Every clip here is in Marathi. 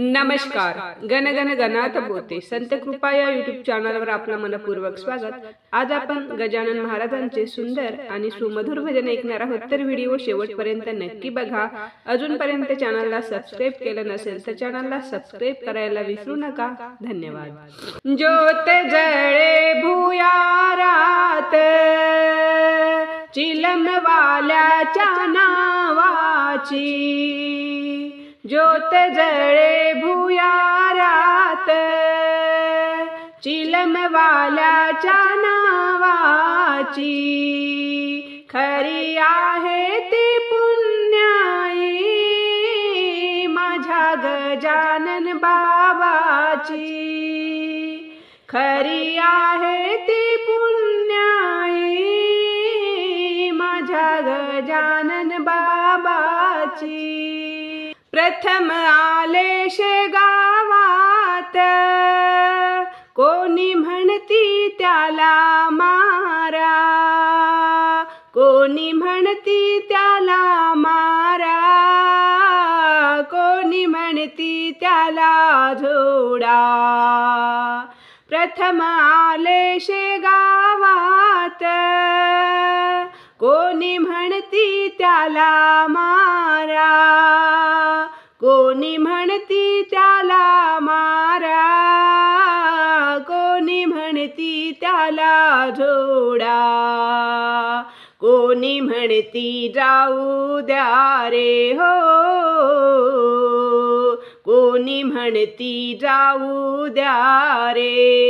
नमस्कार. गणगण गणात बोते संत कृपा या युट्यूब चॅनलवर आपलं मनपूर्वक स्वागत. आज आपण गजानन महाराजांचे सुंदर आणि सुमधुर भजन ऐकणार आहोत. तर व्हिडिओ शेवटपर्यंत नक्की बघा. अजूनपर्यंत चॅनलला सबस्क्राईब केलं नसेल तर चॅनलला सबस्क्राईब करायला विसरू नका. धन्यवाद. ज्योत जळे भुयारात चिलमवाल्याच्या नावाची. ज्योत जळे भुयारात चिलमवाल्याच्या नावाची. खरी आहे ती पुण्याई माझ्या गजानन बाबाची. खरी आहे ती पुण्याई माझ्या गजानन बाबा प्रथम आले गावात. कोणी म्हणती त्याला मारा? कोणी म्हणती त्याला मारा? कोणी म्हणती त्याला झोडा प्रथम आले गावात. कोणी म्हणती त्याला मारा? म्हणती त्याला मारा. कोणी म्हणती त्याला झोडा कोणी म्हणती जाऊ द्या रे हो. कोणी म्हणती जाऊ द्या रे.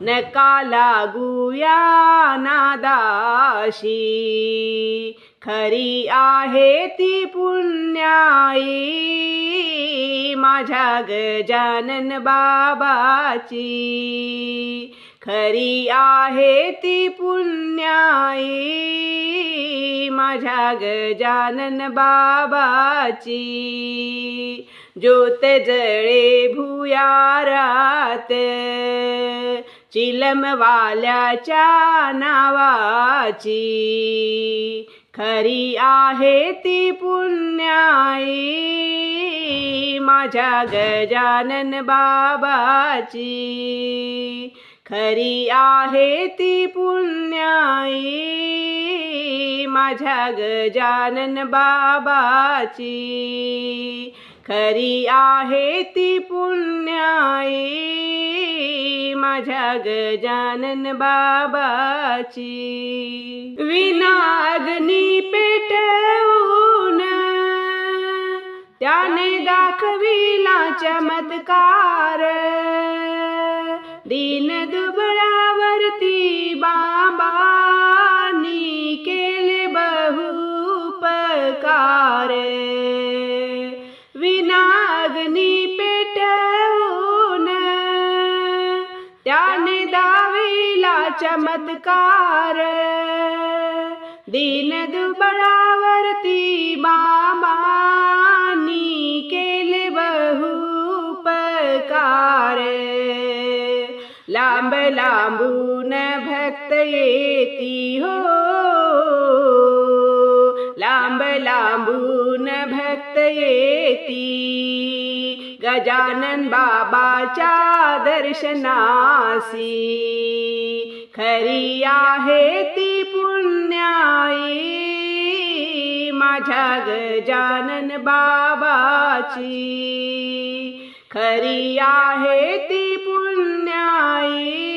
नका लागूया नादाशी. खरी आहे ती पुण्याई. माझ्या गजानन बाबाची. खरी आहे ती पुण्याई. माझ्या गजानन बाबाची. ज्योत जळे भुयारात चिलमवाल्याच्या नावाची. खरी आहे ती पुण्याई. माझ्या गजानन बाबाची. खरी आहे ती पुण्याई. माझ्या गजानन बाबाची. खरी आहे ती पुण्याई. माझ्या गजानन बाबाची. विनाग्नी पेटवून त्याने दाखविला चमत्कार. दिन विनाग्नी पेटवून त्याने दाविला चमत्कार. दिन दुबळावरती मामानी केले बहुपकार. लांब लांबून भक्त येती हो. लांब लांबून भक्त येती. गजानन बाबाच्या दर्शनासी. खरी आहे ती पुण्याई. माझ्या गजानन बाबाची. खरी आहे ती पुण्याई.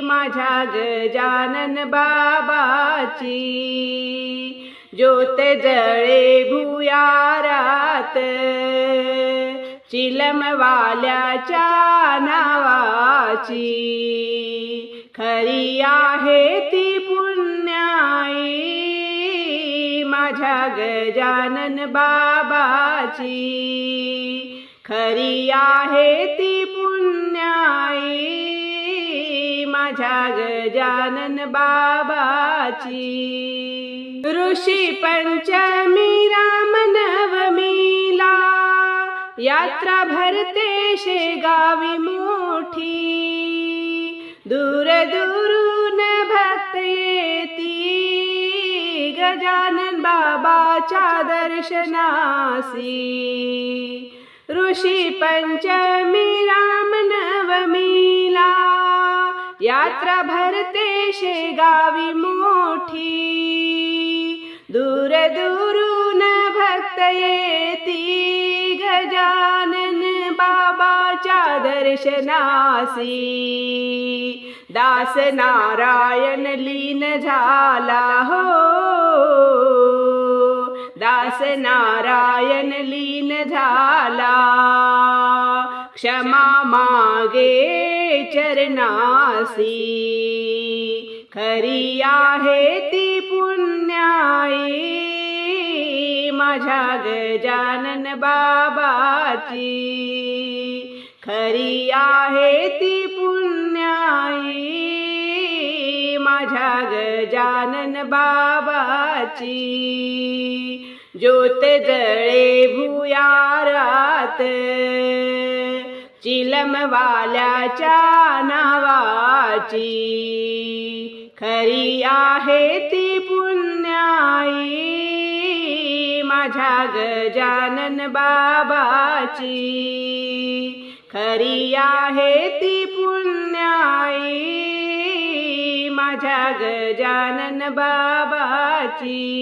माझ्या गजानन बाबाची. ज्योत जळे भुयारात. चिलमवाल्याच्या नावाची. खरी आहे ती पुण्याई माझ्या गजानन बाबाची. खरी आहे ती पुण्याई माझ्या गजानन बाबाची. ऋषी पंचमी यात्रा भरते शेगावी मोठी. दूर दूरून भक्त येती. गजानन बाबाच्या दर्शनासी. ऋषी पंचमी रामनवमीला यात्रा भरते शेगावी मोठी. दूर दूरून भक्त येती. गजानन बाबाच्या दर्शनासी. दास नारायण लीन झाला हो. दास नारायण लीन झाला. क्षमा मागे चरणासी. खरी आहे ती पुण्याई. माझ्या गजानन बाबाची. खरी आहे ती पुण्याई. माझ्या गजानन बाबाची. ज्योत जळे भुयारात चिलमवाल्याच्या नावाची. खरी आहे ती पुण्याई माझ्या गजानन बाबाची. खरी आहे ती पुण्याई माझ्या गजानन बाबाची.